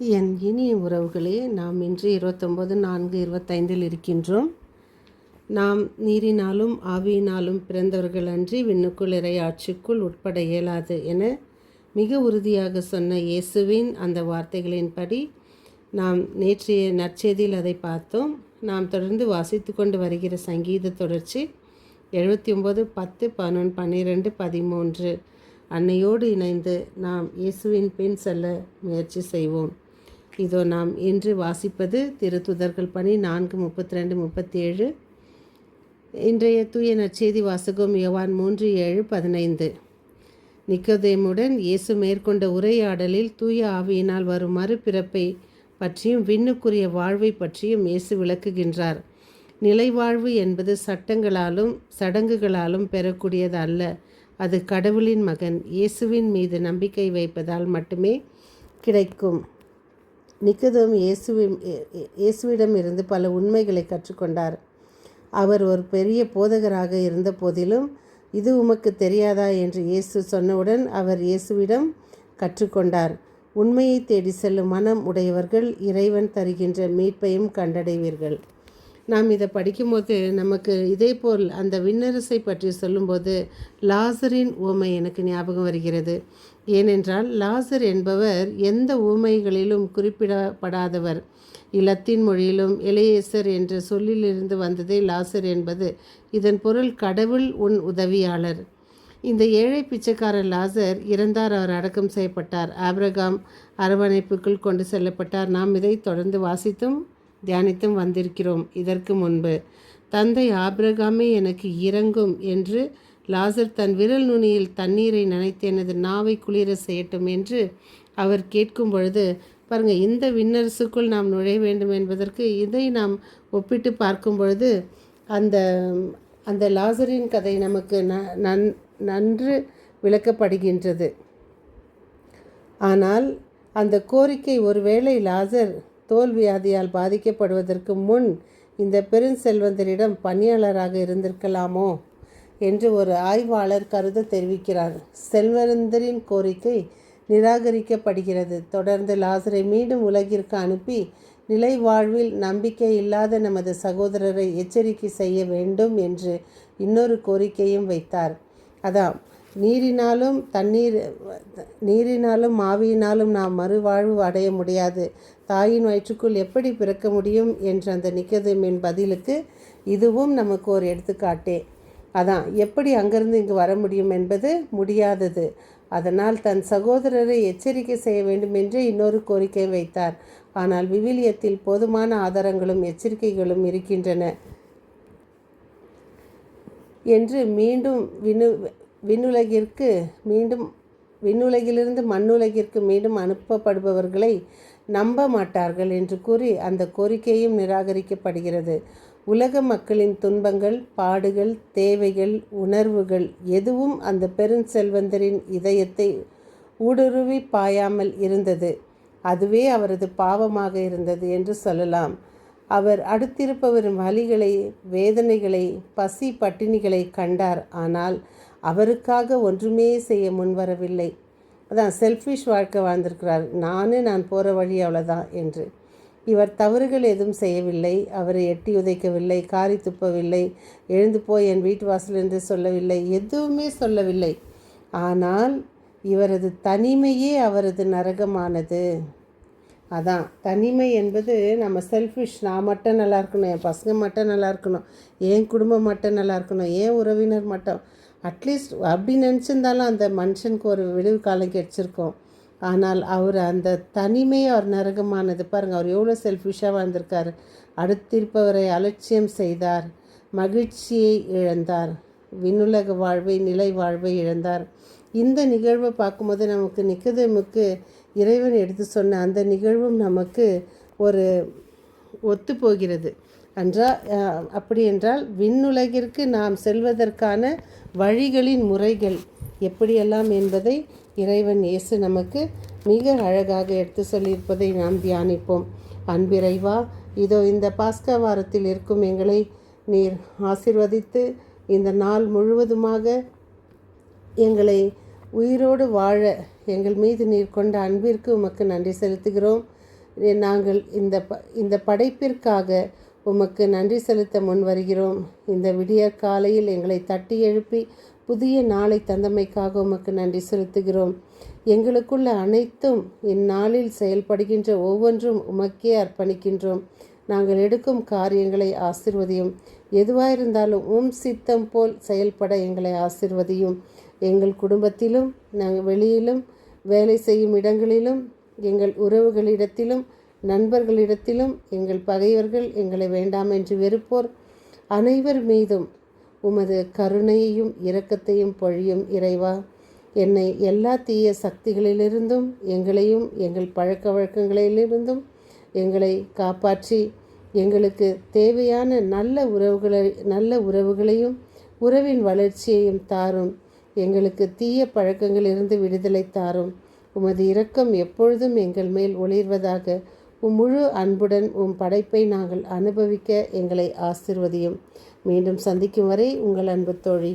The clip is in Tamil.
என் இனிய உறவுகளே நாம் இன்று இருபத்தொம்போது நான்கு இருபத்தைந்தில் இருக்கின்றோம். நாம் நீரினாலும் ஆவியினாலும் பிறந்தவர்கள் அன்றி விண்ணுக்குள் இறை ஆட்சிக்குள் உட்பட இயலாது என மிக உறுதியாக சொன்ன இயேசுவின் அந்த வார்த்தைகளின்படி நாம் நேற்றைய நற்செய்தியில் அதை பார்த்தோம். நாம் தொடர்ந்து வாசித்து கொண்டு வருகிற சங்கீத தொடர்ச்சி எழுபத்தி ஒம்பது பத்து பதினொன்று பன்னிரெண்டு பதிமூன்று அன்னையோடு இணைந்து நாம் இயேசுவின் பின் செல்ல முயற்சி செய்வோம். இதோ நாம் இன்று வாசிப்பது திருத்துதர்கள் பணி நான்கு முப்பத்தி ரெண்டு முப்பத்தி ஏழு இன்றைய தூய நற்செய்தி வாசகம் யவான் மூன்று ஏழு பதினைந்து. நிக்கோதேமுடன் இயேசு மேற்கொண்ட உரையாடலில் தூய ஆவியினால் வரும் மறுபிறப்பை பற்றியும் விண்ணுக்குரிய வாழ்வை பற்றியும் இயேசு விளக்குகின்றார். நிலைவாழ்வு என்பது சட்டங்களாலும் சடங்குகளாலும் பெறக்கூடியது அல்ல. அது கடவுளின் மகன் இயேசுவின் மீது நம்பிக்கை வைப்பதால் மட்டுமே கிடைக்கும். நிக்கதோம் இயேசுவின் இயேசுவிடம் இருந்து பல உண்மைகளை கற்றுக்கொண்டார். அவர் ஒரு பெரிய போதகராக இருந்த போதிலும் இது உமக்கு தெரியாதா? என்று இயேசு சொன்னவுடன் அவர் இயேசுவிடம் கற்றுக்கொண்டார். உண்மையை தேடி செல்லும் மனம் உடையவர்கள் இறைவன் தருகின்ற மீட்பையும் கண்டடைவீர்கள். நாம் இதை படிக்கும்போது நமக்கு இதே போல் அந்த விண்ணரசை பற்றி சொல்லும்போது லாசரின் ஊமை எனக்கு ஞாபகம் வருகிறது. ஏனென்றால் லாசர் என்பவர் எந்த ஊமைகளிலும் குறிப்பிடப்படாதவர். இலத்தின் மொழியிலும் இளையேசர் என்ற சொல்லிலிருந்து வந்ததே லாசர் என்பது இதன் பொருள் கடவுள் உன் உதவியாளர். இந்த ஏழை பிச்சைக்காரர் லாசர் இறந்தார் அவர் அடக்கம் செய்யப்பட்டார். ஆப்ரகாம் அரவணைப்புக்குள் கொண்டு செல்லப்பட்டார். நாம் இதை தொடர்ந்து வாசித்தும். தியானித்தும் வந்திருக்கிறோம். இதற்கு முன்பு தந்தை ஆபிரகாமே எனக்கு இறங்கும் என்று லாசர் தன் விரல் நுனியில் தண்ணீரை நனைத்து எனது நாவை குளிர செய்யட்டும் என்று அவர் கேட்கும் பொழுது பாருங்கள் இந்த விண்ணரசுக்குள் நாம் நுழைய வேண்டும் என்பதற்கு இதை நாம் ஒப்பிட்டு பார்க்கும் பொழுது அந்த அந்த லாசரின் கதை நமக்கு நன் நன்று விளக்கப்படுகின்றது. ஆனால் அந்த கோரிக்கை ஒருவேளை லாசர் தோல்வியாதியால் பாதிக்கப்படுவதற்கு முன் இந்த பெருஞ்செல்வந்தரிடம் பணியாளராக இருந்திருக்கலாமோ என்று ஒரு ஆய்வாளர் கருத தெரிவிக்கிறார். செல்வந்தரின் கோரிக்கை நிராகரிக்கப்படுகிறது. தொடர்ந்து லாசரை மீண்டும் உலகிற்கு அனுப்பி நிலை வாழ்வில் நம்பிக்கை இல்லாத நமது சகோதரரை எச்சரிக்கை செய்ய வேண்டும் என்று இன்னொரு கோரிக்கையும் வைத்தார். அதான் நீரினாலும் தண்ணீர் நீரினாலும் ஆவியினாலும் நாம் மறுவாழ்வு அடைய முடியாது. தாயின் வயிற்றுக்குள் எப்படி பிறக்க முடியும் என்ற அந்த நிக்கதுமின் பதிலுக்கு இதுவும் நமக்கு ஒரு எடுத்துக்காட்டே. அதான் எப்படி அங்கிருந்து இங்கு வர முடியும் என்பது முடியாதது. அதனால் தன் சகோதரரை எச்சரிக்கை செய்ய வேண்டும் என்று இன்னொரு கோரிக்கை வைத்தார். ஆனால் விவிலியத்தில் போதுமான ஆதாரங்களும் எச்சரிக்கைகளும் இருக்கின்றன. என்று மீண்டும் வினு விண்ணுலகிற்கு மீண்டும் விண்ணுலகிலிருந்து மண்ணுலகிற்கு மீண்டும் அனுப்பப்படுபவர்களை நம்ப மாட்டார்கள் என்று கூறி அந்த கோரிக்கையும் நிராகரிக்கப்படுகிறது. உலக மக்களின் துன்பங்கள் பாடுகள் தேவைகள் உணர்வுகள் எதுவும் அந்த பெருஞ்செல்வந்தரின் இதயத்தை ஊடுருவி பாயாமல் இருந்தது. அதுவே அவரது பாவமாக இருந்தது என்று சொல்லலாம். அவர் அடுத்திருப்பவரின் வழிகளை வேதனைகளை பசி பட்டினிகளை கண்டார். ஆனால் அவருக்காக ஒன்றுமே செய்ய முன்வரவில்லை. அதான் செல்ஃபிஷ் வாழ்க்கை வாழ்ந்திருக்கிறார். நானே நான் போகிற வழி அவ்வளோதான் என்று. இவர் தவறுகள் எதுவும் செய்யவில்லை. அவரை எட்டி உதைக்கவில்லை. காரி துப்பவில்லை. எழுந்து போய் என் வீட்டு வாசல் என்று சொல்லவில்லை. எதுவுமே சொல்லவில்லை. ஆனால் இவரது தனிமையே அவரது நரகமானது. அதான் தனிமை என்பது நம்ம செல்ஃபிஷ் நான் மட்டும் நல்லா இருக்கணும். என் பசங்க மட்டும் நல்லா இருக்கணும். என் குடும்பம் மட்டும் நல்லா இருக்கணும். என் உறவினர் மட்டும். அட்லீஸ்ட் அப்படி நினச்சிருந்தாலும் அந்த மனுஷனுக்கு ஒரு விடுவு காலம் கிடச்சிருக்கோம். ஆனால் அவர் அந்த தனிமை அவர் நரகமானது. பாருங்கள் அவர் எவ்வளோ செல்ஃபிஷாக வந்திருக்கார் அடுத்திருப்பவரை அலட்சியம் செய்தார் மகிழ்ச்சியை இழந்தார் விண்ணுலக வாழ்வை நிலை வாழ்வை இழந்தார். இந்த நிகழ்வை பார்க்கும்போது நமக்கு நிக்கதமுக்கு இறைவன் எடுத்து சொன்ன அந்த நிகழ்வும் நமக்கு ஒரு ஒத்து போகிறது என்றால் அப்படி என்றால் விண்ணுலகிற்கு நாம் செல்வதற்கான வழிகளின் முறைகள் எப்படியெல்லாம் என்பதை இறைவன் இயேசு நமக்கு மிக அழகாக எடுத்து சொல்லியிருப்பதை நாம் தியானிப்போம். அன்பிறைவா இதோ இந்த பாஸ்க வாரத்தில் இருக்கும் எங்களை நீர் ஆசிர்வதித்து இந்த நாள் முழுவதுமாக எங்களை உயிரோடு வாழ எங்கள் மீது நீர் கொண்ட அன்பிற்கு உமக்கு நன்றி செலுத்துகிறோம். நாங்கள் இந்த ப இந்த படைப்பிற்காக உமக்கு நன்றி செலுத்த முன் வருகிறோம். இந்த விடியற் காலையில் எங்களை தட்டி எழுப்பி புதிய நாளை தந்தமைக்காக உமக்கு நன்றி செலுத்துகிறோம். எங்களுக்குள்ள அனைத்தும் இந்நாளில் செயல்படுகின்ற ஒவ்வொன்றும் உமக்கே அர்ப்பணிக்கின்றோம். நாங்கள் எடுக்கும் காரியங்களை ஆசிர்வதியும். எதுவாயிருந்தாலும் உம் சித்தம் போல் செயல்பட எங்களை ஆசிர்வதியும். எங்கள் குடும்பத்திலும் நாங்கள் வெளியிலும் வேலை செய்யும் இடங்களிலும் எங்கள் உறவுகளிடத்திலும் நண்பர்களிடத்திலும் எங்கள் பகைவர்கள் எங்களை வேண்டாம் என்று வெறுப்போர் அனைவர் மீதும் உமது கருணையையும் இரக்கத்தையும் பொழியும் இறைவா. என்னை எல்லா தீய சக்திகளிலிருந்தும் எங்களையும் எங்கள் பழக்க வழக்கங்களிலிருந்தும் எங்களை காப்பாற்றி எங்களுக்கு தேவையான நல்ல உறவுகளை நல்ல உறவுகளையும் உறவின் வளர்ச்சியையும் தாரும். எங்களுக்கு தீய பழக்கங்களிலிருந்து விடுதலை தாரும். உமது இரக்கம் எப்பொழுதும் எங்கள் மேல் ஒளிர்வதாக உம் முழு அன்புடன் உம் படைப்பை நாங்கள் அனுபவிக்க எங்களை ஆசிர்வதியும். மீண்டும் சந்திக்கும் வரை உங்கள் அன்பு தோழி.